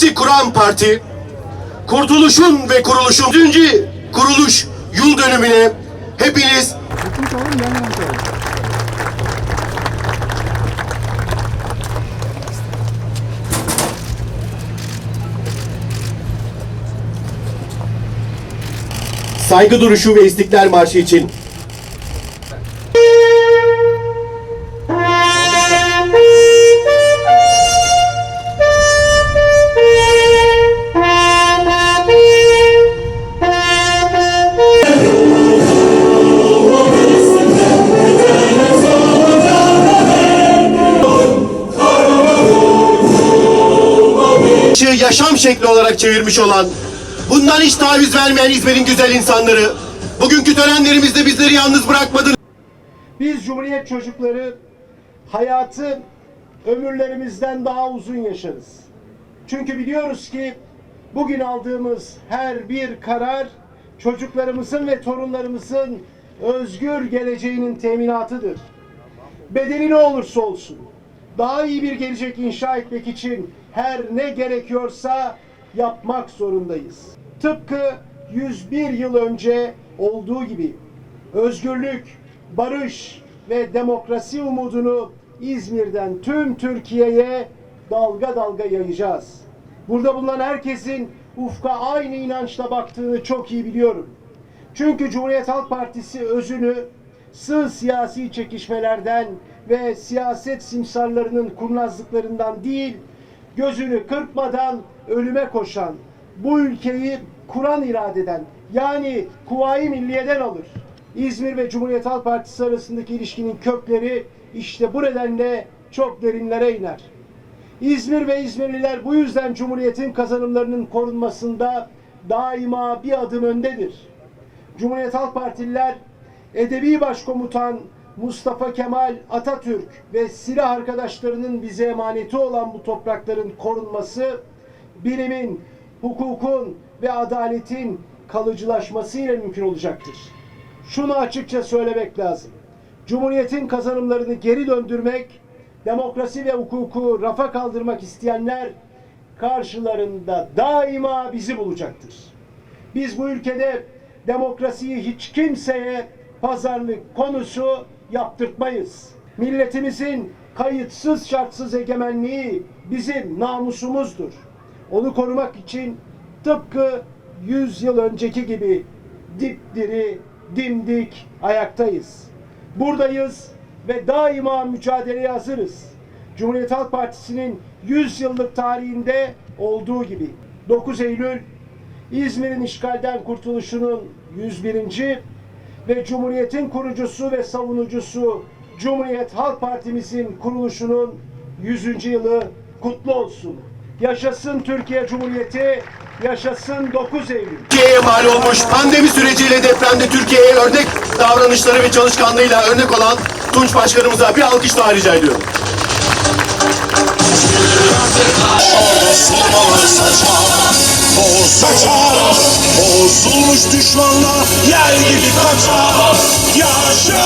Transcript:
Cumhuriyeti kuran parti, kurtuluşun ve kuruluşun 100. kuruluş yıl dönümüne hepiniz saygı duruşu ve istiklal marşı için yaşam şekli olarak çevirmiş olan, bundan hiç taviz vermeyen İzmir'in güzel insanları, bugünkü törenlerimizde bizleri yalnız bırakmadınız. Biz Cumhuriyet çocukları hayatı ömürlerimizden daha uzun yaşarız. Çünkü biliyoruz ki bugün aldığımız her bir karar çocuklarımızın ve torunlarımızın özgür geleceğinin teminatıdır. Bedeli ne olursa olsun daha iyi bir gelecek inşa etmek için her ne gerekiyorsa yapmak zorundayız. Tıpkı 101 yıl önce olduğu gibi özgürlük, barış ve demokrasi umudunu İzmir'den tüm Türkiye'ye dalga dalga yayacağız. Burada bulunan herkesin ufka aynı inançla baktığını çok iyi biliyorum. Çünkü Cumhuriyet Halk Partisi özünü sığ siyasi çekişmelerden ve siyaset simsarlarının kurnazlıklarından değil, gözünü kırpmadan ölüme koşan, bu ülkeyi kuran iradeden yani Kuvayi Milliye'den alır. İzmir ve Cumhuriyet Halk Partisi arasındaki ilişkinin kökleri işte bu nedenle çok derinlere iner. İzmir ve İzmirliler bu yüzden Cumhuriyet'in kazanımlarının korunmasında daima bir adım öndedir. Cumhuriyet Halk Partililer Edebi Başkomutan Mustafa Kemal Atatürk ve silah arkadaşlarının bize emaneti olan bu toprakların korunması bilimin, hukukun ve adaletin kalıcılaşmasıyla mümkün olacaktır. Şunu açıkça söylemek lazım. Cumhuriyetin kazanımlarını geri döndürmek, demokrasi ve hukuku rafa kaldırmak isteyenler karşılarında daima bizi bulacaktır. Biz bu ülkede demokrasiyi hiç kimseye pazarlık konusu yaptırtmayız. Milletimizin kayıtsız şartsız egemenliği bizim namusumuzdur. Onu korumak için tıpkı 100 yıl önceki gibi dipdiri, dimdik ayaktayız. Buradayız ve daima mücadeleye hazırız. Cumhuriyet Halk Partisi'nin 100 yıllık tarihinde olduğu gibi 9 Eylül İzmir'in işgalden kurtuluşunun 101. ve Cumhuriyet'in kurucusu ve savunucusu Cumhuriyet Halk Partimizin kuruluşunun 100. yılı kutlu olsun. Yaşasın Türkiye Cumhuriyeti, yaşasın 9 Eylül. Türkiye'ye mal olmuş pandemi süreciyle depremde Türkiye'ye örnek davranışları ve çalışkanlığıyla örnek olan Tunç Başkanımıza bir alkış daha rica ediyorum. Sormalı saçar Toz Bozulmuş düşmanla yer gibi kaçar. Yaşa